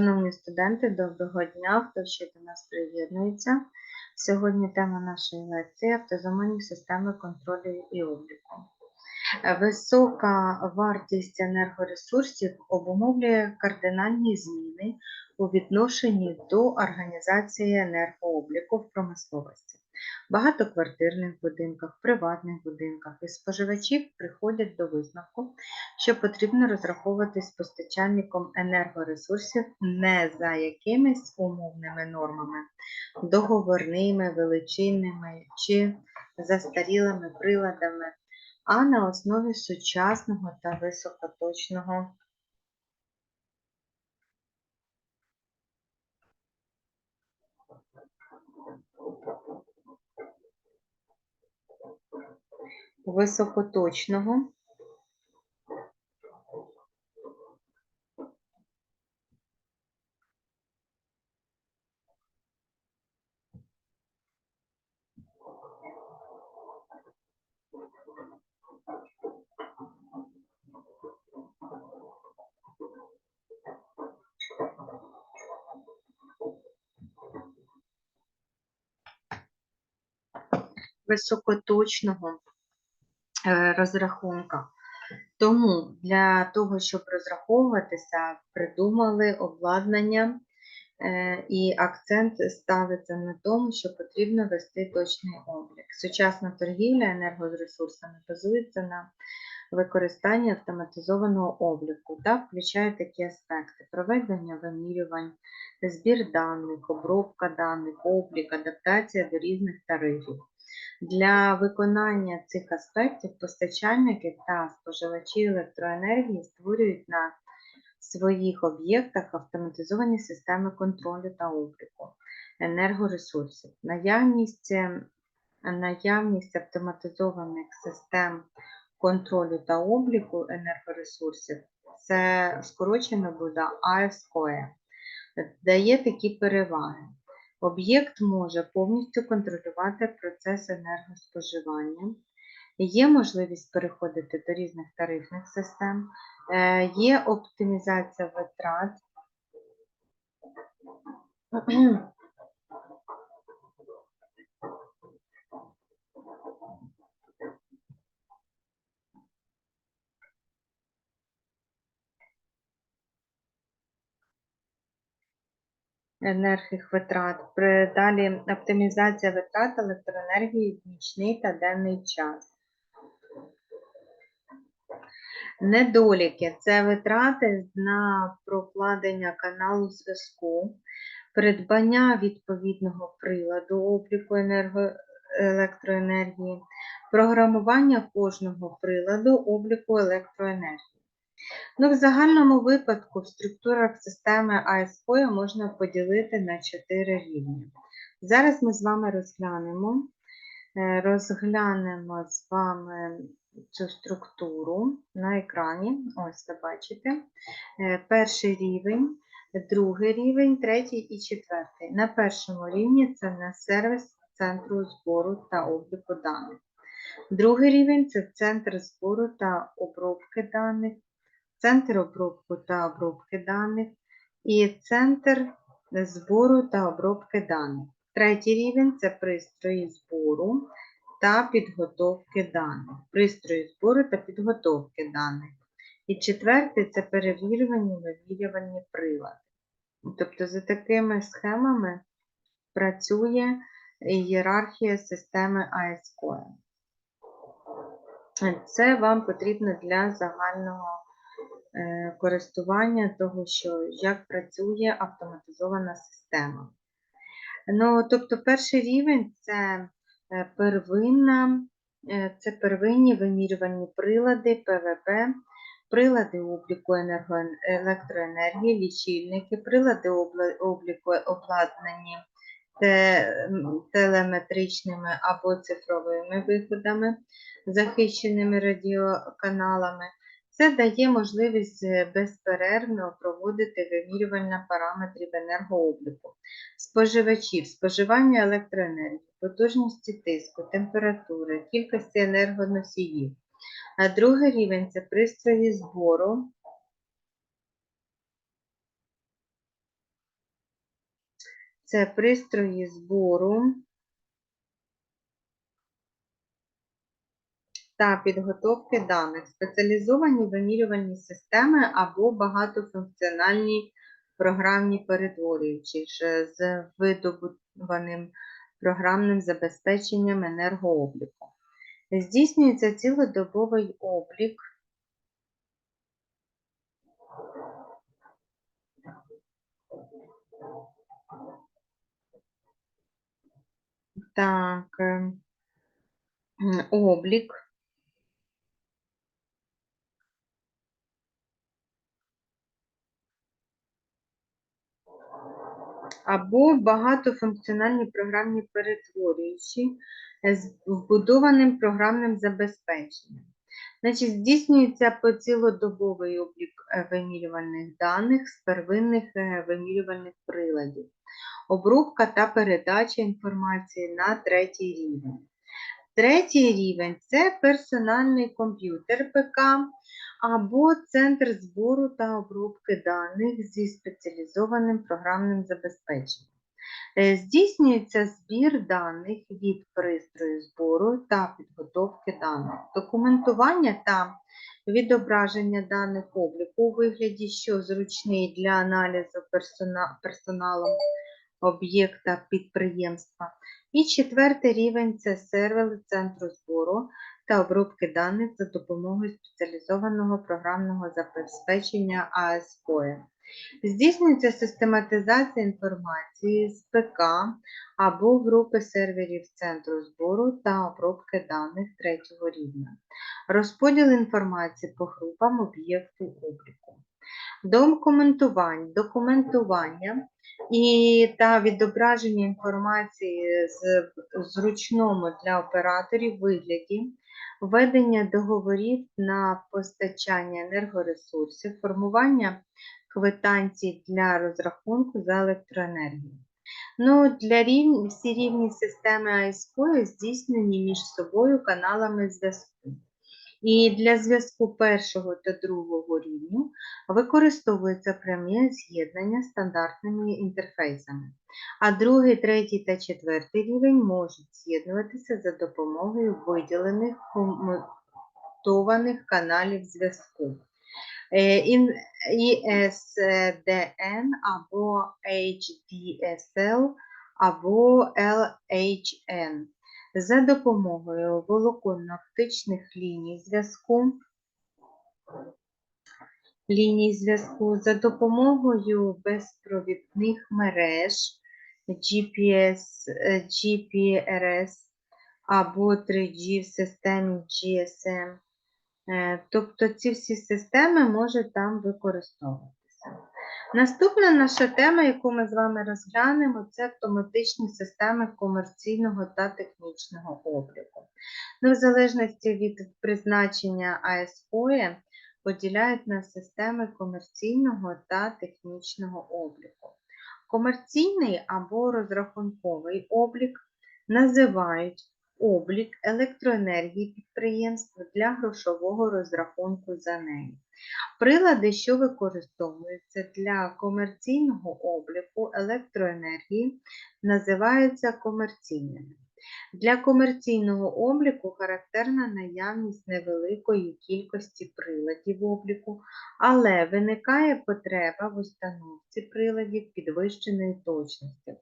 Шановні студенти, доброго дня, хто ще до нас приєднується. Сьогодні тема нашої лекції автозаманні системи контролю і обліку. Висока вартість енергоресурсів обумовлює кардинальні зміни у відношенні до організації енергообліку в промисловості. Багатоквартирних будинках, приватних будинках і споживачів приходять до висновку, що потрібно розраховуватись з постачальником енергоресурсів не за якимись умовними нормами, договорними, величинними чи застарілими приладами, а на основі сучасного та високоточного високоточного. Високоточного е, розрахунка. Тому для того, щоб розраховуватися, придумали обладнання е, і акцент ставиться на тому, що потрібно вести точний облік. Сучасна торгівля енергоресурсами базується на використанні автоматизованого обліку та включає такі аспекти: проведення вимірювань, збір даних, обробка даних, облік, адаптація до різних тарифів. Для виконання цих аспектів постачальники та споживачі електроенергії створюють на своїх об'єктах автоматизовані системи контролю та обліку енергоресурсів. Наявність, е, наявність автоматизованих систем контролю та обліку енергоресурсів це скорочено буде АСКОЕ, дає такі переваги. Об'єкт може повністю контролювати процес енергоспоживання. Є можливість переходити до різних тарифних систем, е, є оптимізація витрат. енергіх витрат. Далі оптимізація витрат електроенергії в нічний та денний час. Недоліки це витрати на прокладення каналу зв'язку, придбання відповідного приладу обліку електроенергії, програмування кожного приладу обліку електроенергії. Ну, в загальному випадку в структурах системи АСПО можна поділити на чотири рівні. Зараз ми з вами розглянемо, е, розглянемо з вами цю структуру на екрані. Ось ви бачите. Е, Перший рівень, другий рівень, третій і четвертий. На першому рівні це на сервіс центру збору та обліку даних. Другий рівень це центр збору та обробки даних центр обробку та обробки даних і центр збору та обробки даних. Третій рівень це пристрої збору та підготовки даних. Пристрої збору та підготовки даних. І четвертий це перевірювані вимірювані прилади. Тобто за такими схемами працює ієрархія системи АСКО. Це вам потрібно для загального користування того, що як працює автоматизована система. Ну, тобто, перший рівень це е, первинна, е, це первинні вимірювані прилади ПВП, прилади обліку електроенергії, лічильники, прилади обліку обладнані телеметричними або цифровими виходами, захищеними радіоканалами. Це дає можливість е, безперервно проводити вимірювання параметрів енергообліку, споживачів, споживання електроенергії, потужності тиску, температури, кількості енергоносіїв. А другий рівень це пристрої збору. Це пристрої збору та підготовки даних, спеціалізовані вимірювальні системи або багатофункціональні програмні перетворюючі з видобутованим програмним забезпеченням енергообліку. Здійснюється цілодобовий облік Так, е, облік. Або багатофункціональні програмні перетворюючі з вбудованим програмним забезпеченням. Значить, здійснюється поцілодобовий облік е, вимірювальних даних з первинних е, вимірювальних приладів, обробка та передача інформації на третій рівень. Третій рівень це персональний комп'ютер ПК або центр збору та обробки даних зі спеціалізованим програмним забезпеченням. Е, Здійснюється збір даних від пристрою збору та підготовки даних, документування та відображення даних обліку у вигляді, що зручний для аналізу персоналом об'єкта підприємства. І четвертий рівень це сервер центру збору та обробки даних за допомогою спеціалізованого програмного забезпечення АСПОЕ. Здійснюється систематизація інформації з ПК або групи серверів центру збору та обробки даних третього рівня. Розподіл інформації по групам об'єкту обліку. Документування, документування і та відображення інформації з зручному для операторів вигляді, введення договорів на постачання енергоресурсів, формування квитанцій для розрахунку за електроенергію. Ну, для рівні, всі рівні системи АСКО здійснені між собою каналами зв'язку. І для зв'язку першого та другого рівню використовується пряме з'єднання стандартними інтерфейсами, а другий, третій та четвертий рівень можуть з'єднуватися за допомогою виділених комутованих каналів зв'язку. Е, ISDN або HDSL або LHN за допомогою волоконно-оптичних ліній зв'язку, ліній зв'язку за допомогою безпровідних мереж GPS, е, GPRS або 3G в системі GSM. Е, Тобто ці всі системи можуть там використовуватися. Наступна наша тема, яку ми з вами розглянемо, це автоматичні системи комерційного та технічного обліку. Ну, в залежності від призначення АСПОЄ поділяють на системи комерційного та технічного обліку. Комерційний або розрахунковий облік називають облік електроенергії підприємства для грошового розрахунку за неї. Прилади, що використовуються для комерційного обліку електроенергії, називаються комерційними. Для комерційного обліку характерна наявність невеликої кількості приладів обліку, але виникає потреба в установці приладів підвищеної точності.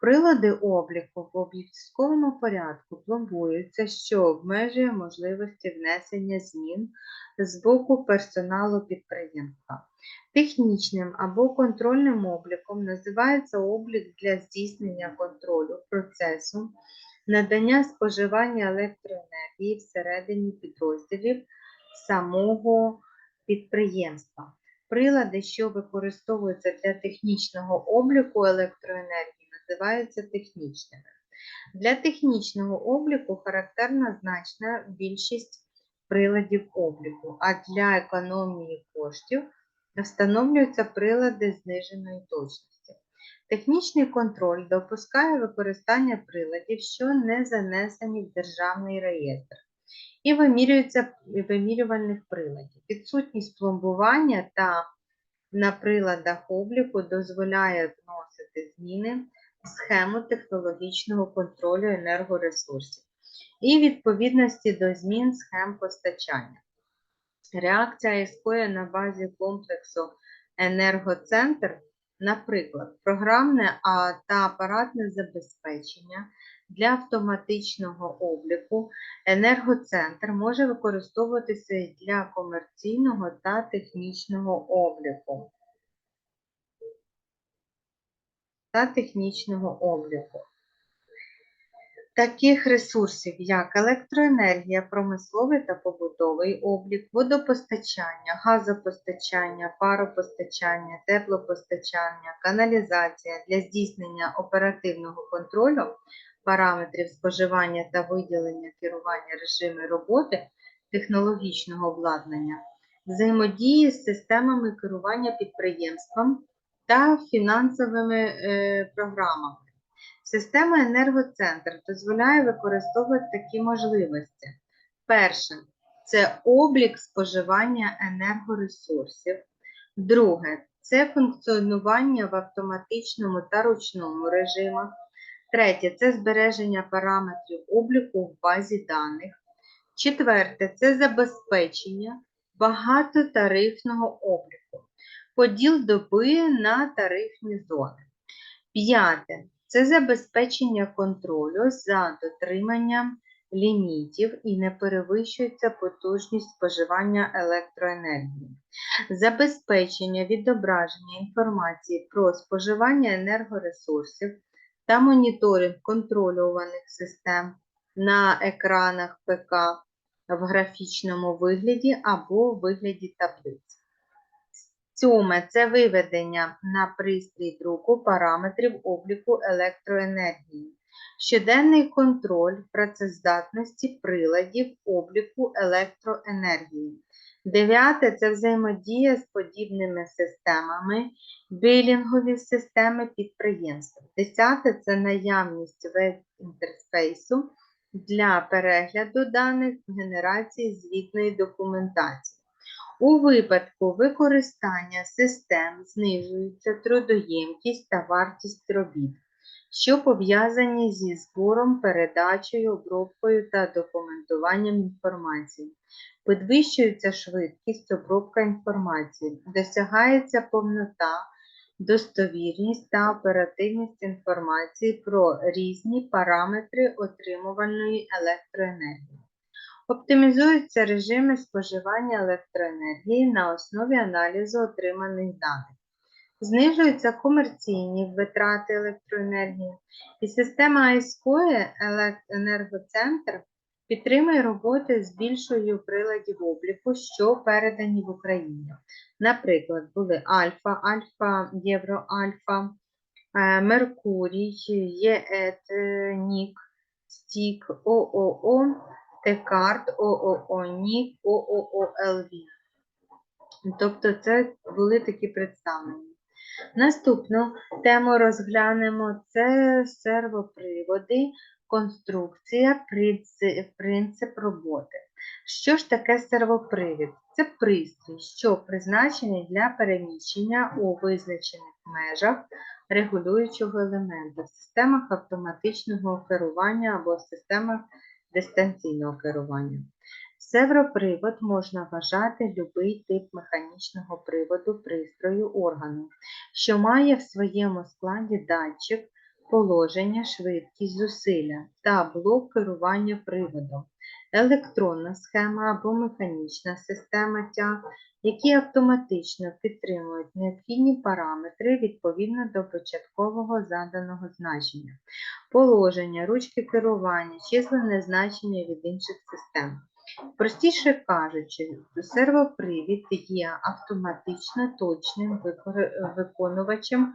Прилади обліку в обов'язковому порядку пломбуються, що обмежує можливості внесення змін з боку персоналу підприємства. Технічним або контрольним обліком називається облік для здійснення контролю процесу надання споживання електроенергії всередині підрозділів самого підприємства. Прилади, що використовуються для технічного обліку електроенергії, називаються технічними. Для технічного обліку характерна значна більшість приладів обліку, а для економії коштів встановлюються прилади зниженої точності. Технічний контроль допускає використання приладів, що не занесені в державний реєстр, і вимірюється вимірювальних приладів. Відсутність пломбування та на приладах обліку дозволяє вносити зміни в схему технологічного контролю енергоресурсів і відповідності до змін схем постачання. Реакція іскує на базі комплексу енергоцентр, наприклад, програмне та апаратне забезпечення для автоматичного обліку. Енергоцентр може використовуватися для комерційного та технічного обліку. Та технічного обліку таких ресурсів, як електроенергія, промисловий та побутовий облік, водопостачання, газопостачання, паропостачання, теплопостачання, каналізація для здійснення оперативного контролю параметрів споживання та виділення керування режиму роботи технологічного обладнання, взаємодії з системами керування підприємством та фінансовими е, програмами. Система енергоцентр дозволяє використовувати такі можливості. Перше це облік споживання енергоресурсів. Друге це функціонування в автоматичному та ручному режимах. Третє це збереження параметрів обліку в базі даних. Четверте це забезпечення багатотарифного обліку. Поділ доби на тарифні зони. П'яте це забезпечення контролю за дотриманням лімітів і не перевищується потужність споживання електроенергії. Забезпечення відображення інформації про споживання енергоресурсів та моніторинг контролюваних систем на екранах ПК в графічному вигляді або вигляді таблиць. Сьоме це виведення на пристрій друку параметрів обліку електроенергії. Щоденний контроль працездатності приладів обліку електроенергії. Дев'яте це взаємодія з подібними системами, білінгові системи підприємств. Десяте це наявність веб-інтерфейсу для перегляду даних генерації звітної документації. У випадку використання систем знижується трудоємкість та вартість робіт, що пов'язані зі збором, передачею, обробкою та документуванням інформації. Підвищується швидкість обробка інформації, досягається повнота, достовірність та оперативність інформації про різні параметри отримуваної електроенергії. Оптимізуються режими споживання електроенергії на основі аналізу отриманих даних. Знижуються комерційні витрати електроенергії, і система ISCOE енергоцентр підтримує роботи з більшою приладів обліку, що передані в Україні. Наприклад, були Альфа, Альфа, Євроальфа, е, Меркурій, ЄЕТ, НІК, Стік, ООО. Т-карт, ООО НІК, ООО ЛВ. Тобто це були такі представлення. Наступну тему розглянемо це сервоприводи, конструкція, принцип, роботи. Що ж таке сервопривід? Це пристрій, що призначений для переміщення у визначених межах регулюючого елемента в системах автоматичного керування або системах дистанційного керування. Севропривод можна вважати будь-який тип механічного приводу пристрою органу, що має в своєму складі датчик, положення, швидкість зусилля та блок керування приводом, електронна схема або механічна система тяг, які автоматично підтримують необхідні параметри відповідно до початкового заданого значення, положення, ручки керування, численне значення від інших систем. Простіше кажучи, сервопривід є автоматично точним виконувачем,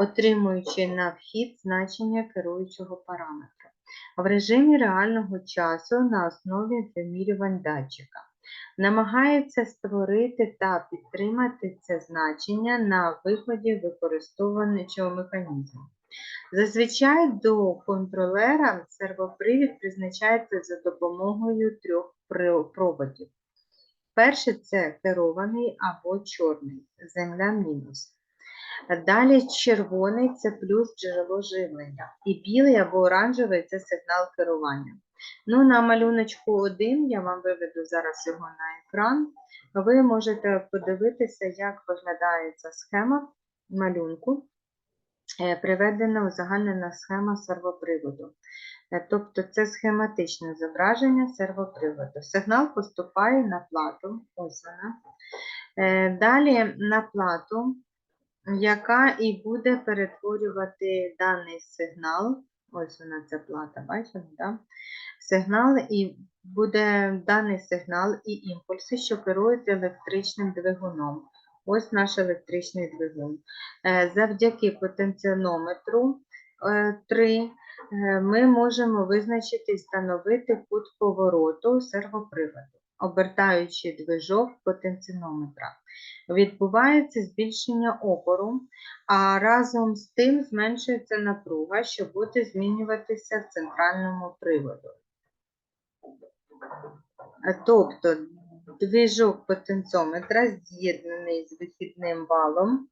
отримуючи на вхід значення керуючого параметра в режимі реального часу на основі вимірювань датчика намагається створити та підтримати це значення на виході використовувачого механізму. Зазвичай до контролера сервопривід призначається за допомогою трьох проводів. Перший це керований або чорний, земля мінус. Далі червоний це плюс джерело живлення. І білий або оранжевий це сигнал керування. Ну, на малюночку 1 я вам виведу зараз його на екран. Ви можете подивитися, як виглядає ця схема малюнку. Е, Приведена узагальнена схема сервоприводу. Е, Тобто це схематичне зображення сервоприводу. Сигнал поступає на плату. Ось вона. Е, Далі на плату, яка і буде перетворювати даний сигнал. Ось вона ця плата, бачите? Да? Сигнал і буде даний сигнал і імпульси, що керують електричним двигуном. Ось наш електричний двигун. Е, Завдяки потенціонометру 3 ми можемо визначити і встановити кут повороту сервоприводу, обертаючи движок потенцінометра. Відбувається збільшення опору, а разом з тим зменшується напруга, що буде змінюватися в центральному приводу. Тобто движок потенціометра з'єднаний з вихідним валом.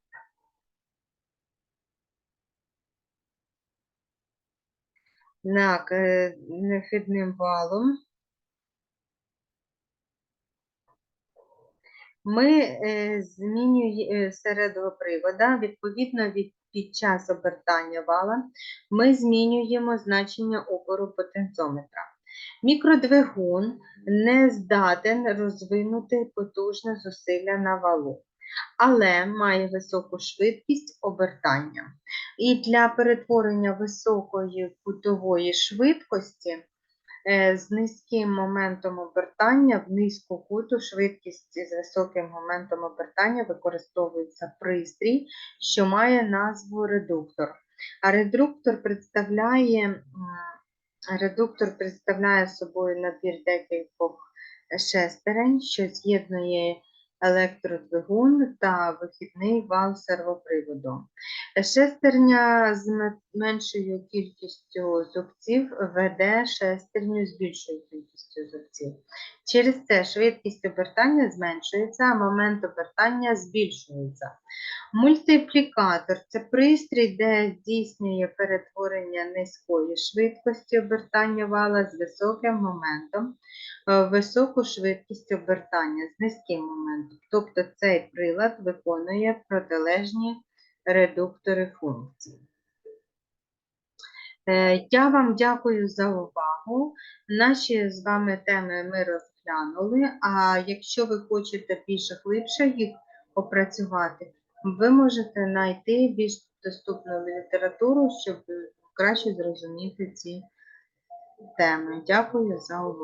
Так, е, вихідним валом. Ми е, змінюємо середовопривода, відповідно від під час обертання вала, ми змінюємо значення опору потенціометра. Мікродвигун не здатен розвинути потужне зусилля на валу, але має високу швидкість обертання. І для перетворення високої кутової швидкості е, з низьким моментом обертання в низьку куту швидкість з високим моментом обертання використовується пристрій, що має назву редуктор. А редуктор представляє, редуктор представляє собою набір декількох шестерень, що з'єднує електродвигун та вихідний вал сервоприводу. Шестерня з меншою кількістю зубців веде шестерню з більшою кількістю зубців. Через це швидкість обертання зменшується, а момент обертання збільшується. Мультиплікатор це пристрій, де здійснює перетворення низької швидкості обертання вала з високим моментом в високу швидкість обертання з низьким моментом. Тобто цей прилад виконує протилежні редуктори функцій. Е, Я вам дякую за увагу. Наші з вами теми ми розглянули. А якщо ви хочете більш глибше їх опрацювати, ви можете знайти більш доступну літературу, щоб краще зрозуміти ці теми. Дякую за увагу.